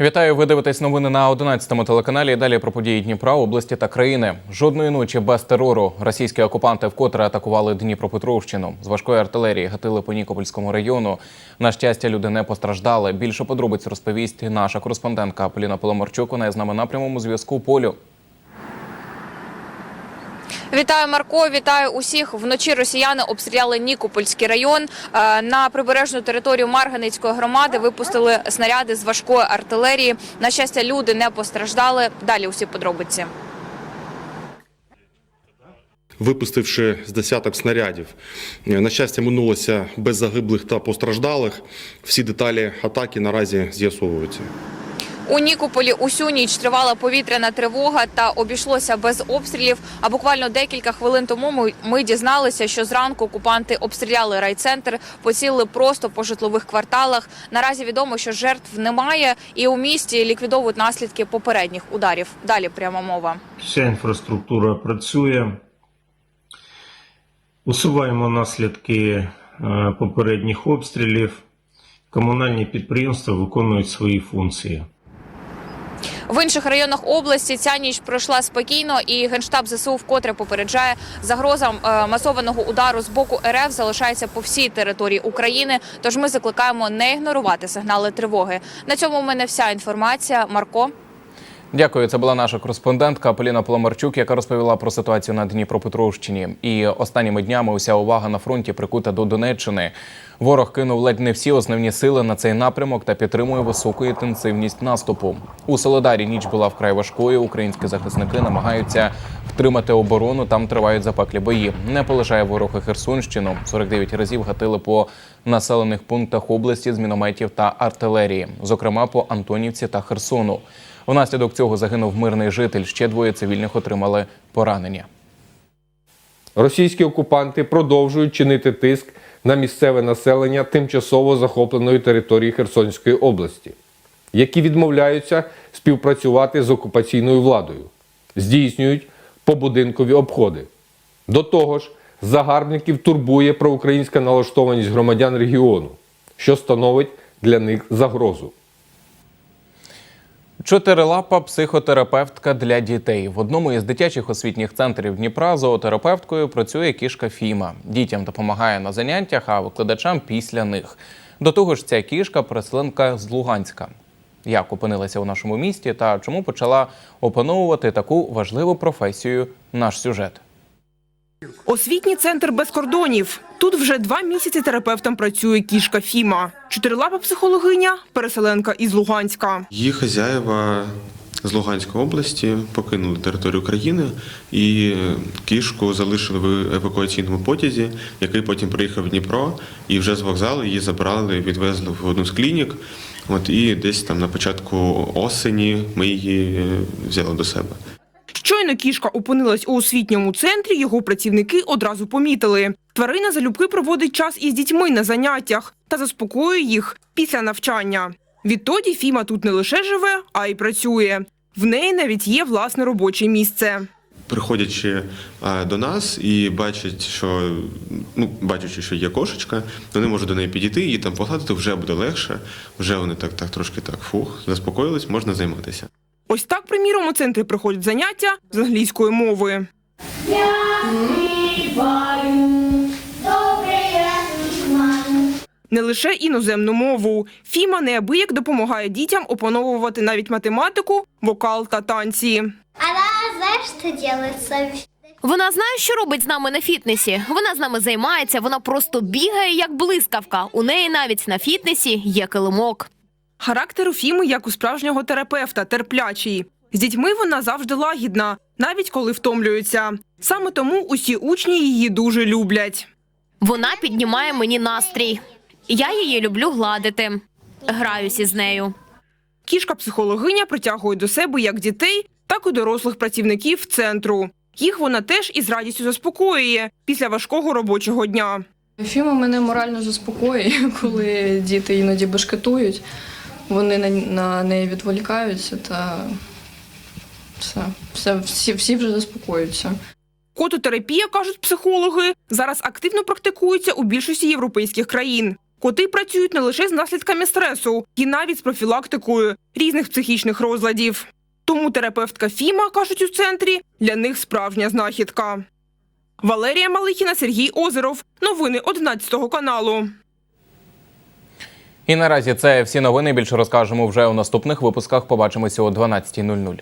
Вітаю, ви дивитесь новини на 11-му телеканалі. Далі про події Дніпра, області та країни. Жодної ночі без терору. Російські окупанти вкотре атакували Дніпропетровщину. З важкої артилерії гатили по Нікопольському району. На щастя, люди не постраждали. Більше подробиць розповість наша кореспондентка Поліна Поломарчук. Вона з нами на прямому зв'язку. Полю. Вітаю, Марко. Вітаю усіх. Вночі росіяни обстріляли Нікопольський район. Е, На прибережну територію Марганицької громади випустили снаряди з важкої артилерії. На щастя, люди не постраждали. Далі усі подробиці. випустивши з десяток снарядів. На щастя, минулося без загиблих та постраждалих. Всі деталі атаки наразі з'ясовуються. У Нікополі усю ніч тривала повітряна тривога та обійшлося без обстрілів. А буквально декілька хвилин тому ми, дізналися, що зранку окупанти обстріляли райцентр, поцілили просто по житлових кварталах. Наразі відомо, що жертв немає, і у місті ліквідовують наслідки попередніх ударів. Далі пряма мова. Вся інфраструктура працює. Усуваємо наслідки е, попередніх обстрілів. Комунальні підприємства виконують свої функції. В інших районах області ця ніч пройшла спокійно, і генштаб ЗСУ вкотре попереджає загрозам е, масованого удару з боку РФ залишається по всій території України. Тож ми закликаємо не ігнорувати сигнали тривоги. На цьому у мене вся інформація. Марко. Дякую. Це була наша кореспондентка Поліна Поломарчук, яка розповіла про ситуацію на Дніпропетровщині. І останніми днями уся увага на фронті прикута до Донеччини. Ворог кинув ледь не всі основні сили на цей напрямок та підтримує високу інтенсивність наступу. У Солодарі ніч була вкрай важкою. Українські захисники намагаються втримати оборону. Там тривають запеклі бої. Не полишає ворог і Херсонщину. 49 разів гатили по населених пунктах області з мінометів та артилерії, зокрема по Антонівці та Херсону. Внаслідок цього загинув мирний житель. Ще двоє цивільних отримали поранення. Російські окупанти продовжують чинити тиск на місцеве населення тимчасово захопленої території Херсонської області, які відмовляються співпрацювати з окупаційною владою, здійснюють побудинкові обходи. До того ж, загарбників турбує проукраїнська налаштованість громадян регіону, що становить для них загрозу. Чотирилапа психотерапевтка для дітей. В одному із дитячих освітніх центрів Дніпра зоотерапевткою працює кішка Фіма. Дітям допомагає на заняттях, а викладачам після них. До того ж, ця кішка переселенка з Луганська. Як опинилася у нашому місті та чому почала опановувати таку важливу професію наш сюжет. Освітній центр без кордонів. Тут вже два місяці терапевтом працює кішка Фіма. Чотирилапа психологиня, переселенка із Луганська. Її хазяїва з Луганської області покинули територію країни і кішку залишили в евакуаційному потязі, який потім приїхав в Дніпро, і вже з вокзалу її забрали, відвезли в одну з клінік. От і десь там на початку осені ми її е, взяли до себе. Щойно кішка опинилась у освітньому центрі, його працівники одразу помітили. Тварина залюбки проводить час із дітьми на заняттях та заспокоює їх після навчання. Відтоді Фіма тут не лише живе, а й працює. В неї навіть є власне робоче місце. Приходячи до нас і бачать, що ну бачачи, що є кошечка, вони можуть до неї підійти, її там погладити, вже буде легше. Вже вони так, так трошки так фух, заспокоїлись, можна займатися. Ось так, приміром, у центрі проходять заняття з англійської мови. Не лише іноземну мову. Фіма неабияк допомагає дітям опановувати навіть математику, вокал та танці. Она, знаешь, что делает? Вона знає, що робить з нами на фітнесі. Вона з нами займається, вона просто бігає як блискавка. У неї навіть на фітнесі є килимок. Характер у Фіми, як у справжнього терапевта, терплячий. З дітьми вона завжди лагідна, навіть коли втомлюється. Саме тому усі учні її дуже люблять. Вона піднімає мені настрій. Я її люблю гладити. Граюсь із нею. Кішка-психологиня притягує до себе як дітей, так і дорослих працівників центру. Їх вона теж із радістю заспокоює після важкого робочого дня. Фіма мене морально заспокоює, коли діти іноді бешкетують, вони на, на неї відволікаються та все, все всі, всі вже заспокоюються. Кототерапія, кажуть психологи, зараз активно практикується у більшості європейських країн. Коти працюють не лише з наслідками стресу, і навіть з профілактикою різних психічних розладів. Тому терапевтка Фіма, кажуть у центрі, для них справжня знахідка. Валерія Малихіна, Сергій Озеров. Новини 11 каналу. І наразі це всі новини. Більше розкажемо вже у наступних випусках. Побачимося о 12.00.